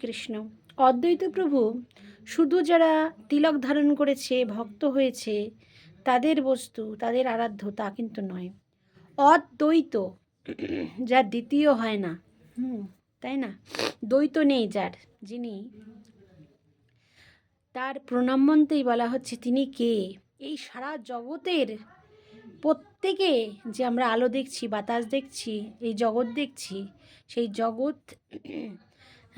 কৃষ্ণ। অদ্বৈত প্রভু, শুধু যারা তিলক ধারণ করেছে, ভক্ত হয়েছে, তাদের বস্তু, তাদের আরাধ্য তা কিন্তু নয়। অদ্বৈত, যার দ্বিতীয় হয় না, হুম, তাই না? দ্বৈত নেই যার, যিনি তার প্রণামন্তেই বলা হচ্ছে তিনি কে? এই সারা জগতের প্রত্যেকে যে আমরা আলো দেখছি, বাতাস দেখছি, এই জগৎ দেখছি, সেই জগৎ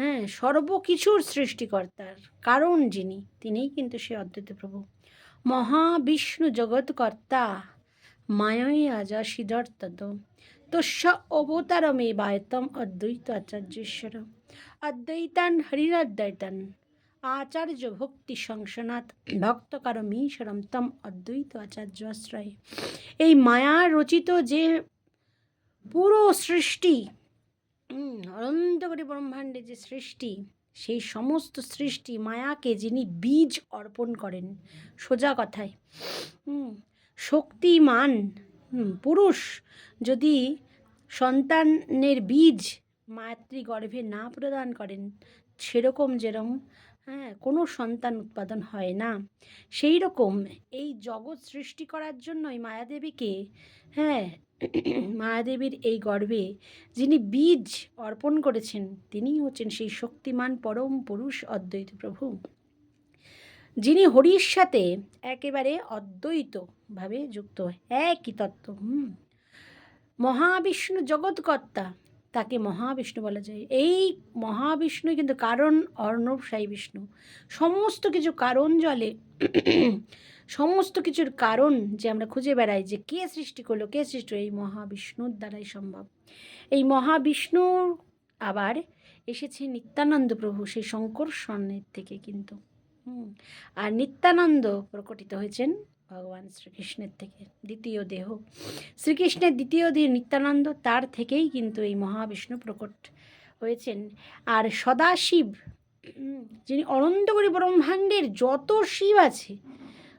হ্যাঁ সর্বকিছুর সৃষ্টিকর্তার, কারণ যিনি, তিনিই কিন্তু সে অদ্বৈত প্রভু। মহাবিষ্ণু জগৎকর্তা, মায়ই আজা সিদ্ধার্থদ তস্য অবতারমে বায়তম অদ্বৈত আচার্যেশ্বর। অদ্বৈতান হরিরদ্বৈতান, আচার্য ভক্তি সংসনাথ ভক্তকারমীশ্বরম তম অদ্বৈত আচার্যাশ্রয়। এই মায়া রচিত যে পুরো সৃষ্টি অনন্ত করে ব্রহ্মাণ্ডে যে সৃষ্টি সেই সমস্ত সৃষ্টি মায়াকে যিনি বীজ অর্পণ করেন সোজা কথায়। হুম, শক্তিমান পুরুষ যদি সন্তানের বীজ মাতৃগর্ভে না প্রদান করেন সেরকম যেরকম হ্যাঁ কোনো সন্তান উৎপাদন হয় না। সেই রকম এই জগৎ সৃষ্টি করার জন্যই মায়াদেবীকে হ্যাঁ মায়াদেবীর এই গর্ভে যিনি বীজ অর্পণ করেছেন, তিনিই হচ্ছেন সেই শক্তিমান পরম পুরুষ অদ্বৈত প্রভু। যিনি হরির সাথে একেবারে অদ্বৈতভাবে যুক্ত, একই তত্ত্ব, হুম। মহাবিষ্ণু জগৎকর্তা তাকে মহাবিষ্ণু বলা যায়। এই মহাবিষ্ণু কিন্তু কারণ অর্ণব সাই বিষ্ণু। সমস্ত কিছু কারণ জলে, সমস্ত কিছুর কারণ যে আমরা খুঁজে বেড়াই যে কে সৃষ্টি করল, কে সৃষ্টি এই মহাবিষ্ণুর দ্বারাই সম্ভব। এই মহাবিষ্ণুর আবার এসেছে নিত্যানন্দ প্রভু সেই শঙ্কর স্বর্ণের থেকে কিন্তু। আর নিত্যানন্দ প্রকটিত হয়েছেন ভগবান শ্রীকৃষ্ণের থেকে, দ্বিতীয় দেহ। শ্রীকৃষ্ণের দ্বিতীয় দেহ নিত্যানন্দ, তার থেকেই কিন্তু এই মহাবিষ্ণু প্রকট হয়েছেন। আর সদাশিব যিনি অনন্তকোটি ব্রহ্মাণ্ডের যত শিব আছে,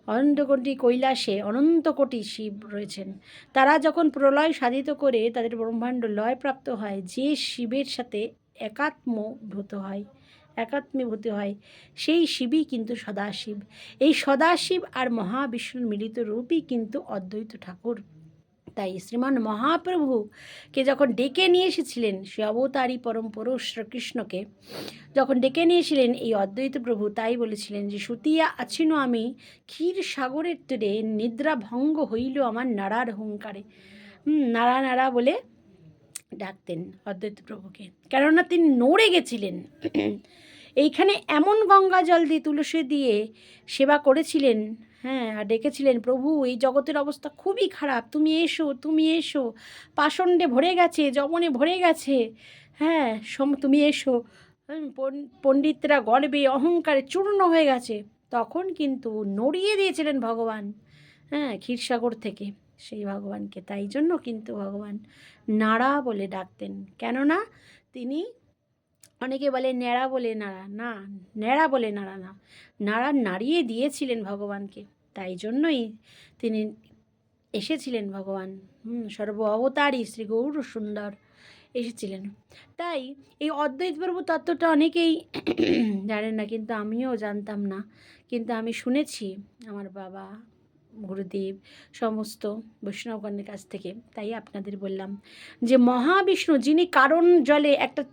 অনন্তকোটি কৈলাসে অনন্ত কোটি শিব রয়েছেন। তারা যখন প্রলয় সাধিত করে তাদের ব্রহ্মাণ্ড লয়প্রাপ্ত হয়, যে শিবের সাথে একাত্মভূত হয়। একাত্মীভূত হয়। সেই শিবই কিন্তু সদাশিব। এই সদাশিব আর মহাবিষ্ণুর মিলিত রূপই কিন্তু অদ্বৈত ঠাকুর। তাই শ্রীমান মহাপ্রভুকে যখন ডেকে নিয়ে এসেছিলেন, সে অবতারী পরম পুরুষ শ্রীকৃষ্ণকে, যখন ডেকে নিয়েছিলেন এই অদ্বৈত প্রভু, তাই বলেছিলেন যে, সুতিয়া আছিন আমি, ক্ষীর সাগরের তীরে নিদ্রা ভঙ্গ হইল আমার নাড়ার হুঙ্কারে। নাড়া নাড়া বলে ডাকতেন অদ্বৈত প্রভুকে। কেননা তিনি নড়ে গেছিলেন। এইখানে এমন গঙ্গা জল দিয়ে, তুলসী দিয়ে সেবা করেছিলেন। হ্যাঁ আর ডেকেছিলেন, প্রভু, এই জগতের অবস্থা খুবই খারাপ। তুমি এসো তুমি এসো। পাষণ্ডে ভরে গেছে, যমনে ভরে গেছে। হ্যাঁ সম, তুমি এসো। পণ্ডিতরা গর্বে, অহংকারে চূর্ণ হয়ে গেছে। তখন কিন্তু নড়িয়ে দিয়েছিলেন ভগবান হ্যাঁ ক্ষীরসাগর থেকে। সেই ভগবানকে। তাই জন্য কিন্তু ভগবান নাড়া বলে ডাকতেন। কেননা তিনি অনেকে বলে ন্যাড়া বলে নাড়া। না, ন্যাড়া বলে নাড়া না। নাড়া নাড়িয়ে দিয়েছিলেন ভগবানকে। তাই জন্যই তিনি এসেছিলেন ভগবান। সর্ব অবতারী শ্রী গৌর সুন্দর এসেছিলেন। তাই এই অদ্বৈত প্রভু তত্ত্বটা অনেকেই জানেন না, কিন্তু আমিও জানতাম না। কিন্তু আমি শুনেছি আমার বাবা গুরুদেব, সমস্ত বৈষ্ণবগণের কাছ থেকে তাই আপনাদের বললাম যে মহাবিষ্ণু যিনি কারণ জলে একটা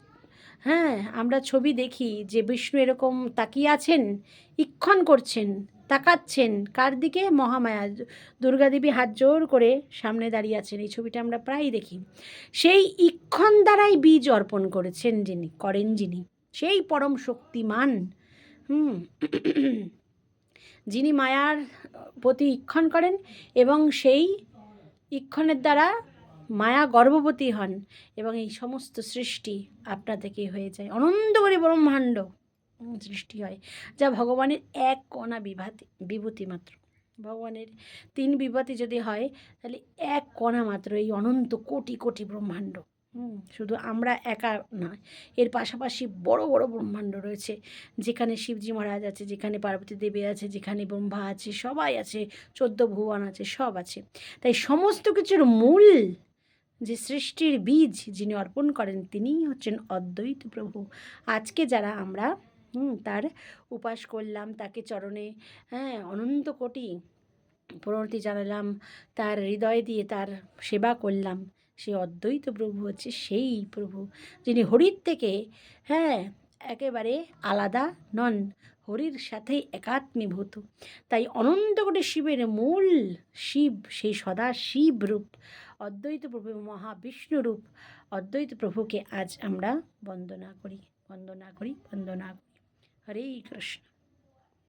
হ্যাঁ আমরা ছবি দেখি যে বিষ্ণু এরকম তাকিয়ে আছেন, ইক্ষণ করছেন, তাকাচ্ছেন, কার দিকে? মহামায়া দুর্গাদেবী হাত জোর করে সামনে দাঁড়িয়ে আছেন, এই ছবিটা আমরা প্রায়ই দেখি। সেই ইক্ষণ দ্বারাই বীজ অর্পণ করেছেন যিনি, করেন যিনি, সেই পরম শক্তিমান, হুম যিনি মায়ার প্রতি ইক্ষণ করেন এবং সেই ইক্ষণের দ্বারা মায়া গর্ভবতী হন এবং এই সমস্ত সৃষ্টি আপনা থেকে হয়ে যায়। অনন্ত করে ব্রহ্মাণ্ড সৃষ্টি হয় যা ভগবানের এক কণা বিভাতি বিভূতি মাত্র। ভগবানের তিন বিভূতি যদি হয় তাহলে এক কণা মাত্র এই অনন্ত কোটি কোটি ব্রহ্মাণ্ড। হুম, শুধু আমরা একা নয়। এর পাশাপাশি বড় বড় ব্রহ্মাণ্ড রয়েছে, যেখানে শিবজি মহারাজ আছে, যেখানে পার্বতী দেবী আছে, যেখানে ব্রহ্মা আছে, সবাই আছে, চোদ্দ ভুবন আছে, সব আছে। তাই সমস্ত কিছুর মূল যে সৃষ্টির বীজ যিনি অর্পণ করেন, তিনিই হচ্ছেন অদ্বৈত প্রভু। আজকে যারা আমরা তার উপাস করলাম, তাকে চরণে হ্যাঁ অনন্ত কোটি প্রণতি জানালাম, তার হৃদয় দিয়ে তার সেবা করলাম সেই অদ্বৈত প্রভু হচ্ছে সেই প্রভু, যিনি হরির থেকে হ্যাঁ একেবারে আলাদা নন, হরির সাথে একাত্মীভূত। তাই অনন্ত কোটি শিবের মূল শিব সেই সদা শিব রূপ, অদ্বৈত প্রভু মহাবিষ্ণু রূপ, অদ্বৈত প্রভুকে আজ আমরা বন্দনা করি বন্দনা করি বন্দনা করি। হরে কৃষ্ণ।